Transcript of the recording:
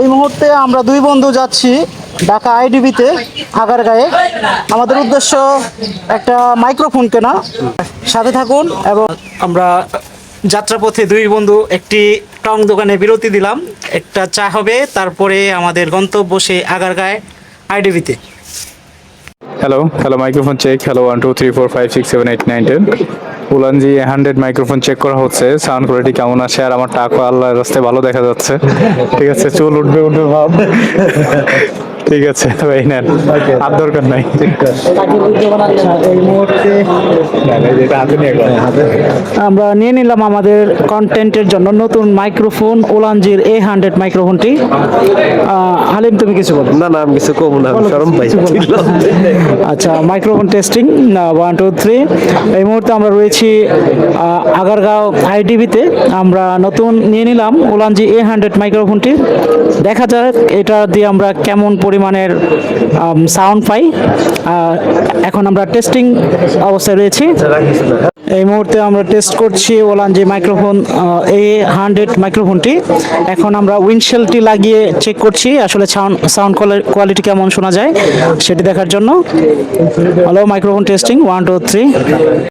এই মুহূর্তে আমরা দুই বন্ধু যাচ্ছি ঢাকা আইডিবিতে আগারগাঁয়ে আমাদের উদ্দেশ্য একটা মাইক্রোফোন কেনা। সাথে থাকুন এবং আমরা যাত্রাপথে দুই বন্ধু একটি টং দোকানে বিরতি দিলাম। একটা চা হবে, তারপরে আমাদের গন্তব্য সেই আগারগাঁয়ে আইডিবিতে। Hello hello microphone check hello one two three four five six seven eight nine ten Ulanzi hundred microphone check করা হচ্ছে। সাউন্ড কোয়ালিটি কেমন আছে? আর আমার টাকা আল্লাহ রাস্তায় ভালো দেখা যাচ্ছে। ঠিক আছে, চুল উঠবে উঠবে ভাব। ঠিক আছে তবে এই নেন আর দরকার নাই। আমরা নিয়ে নিলাম আমাদের কন্টেন্টের জন্য নতুন মাইক্রোফোন ওলানজির এ হান্ড্রেড মাইক্রোফোনটি হালিম তুমি কিছু বলো? না না আমি কিছু কম না শরম পাই। আচ্ছা microphone testing one two three এই মুহূর্তে আমরা রয়েছি আগারগাঁও আইডিবিতে আমরা নতুন নিয়ে নিলাম ওলানজি এ হান্ড্রেড মাইক্রোফোনটি দেখা যাক এটা দিয়ে আমরা কেমন পরিমাণের সাউন্ড পাই। এখন আমরা টেস্টিং অবস্থায় রয়েছি। এই মুহূর্তে আমরা টেস্ট করছি ওলানজি মাইক্রোফোন এ হান্ড্রেড মাইক্রোফোনটি এখন আমরা উইন্ডশেলটি লাগিয়ে চেক করছি, আসলে সাউন্ড কোয়ালিটি কেমন শোনা যায় সেটি দেখার জন্য। Hello microphone testing one two three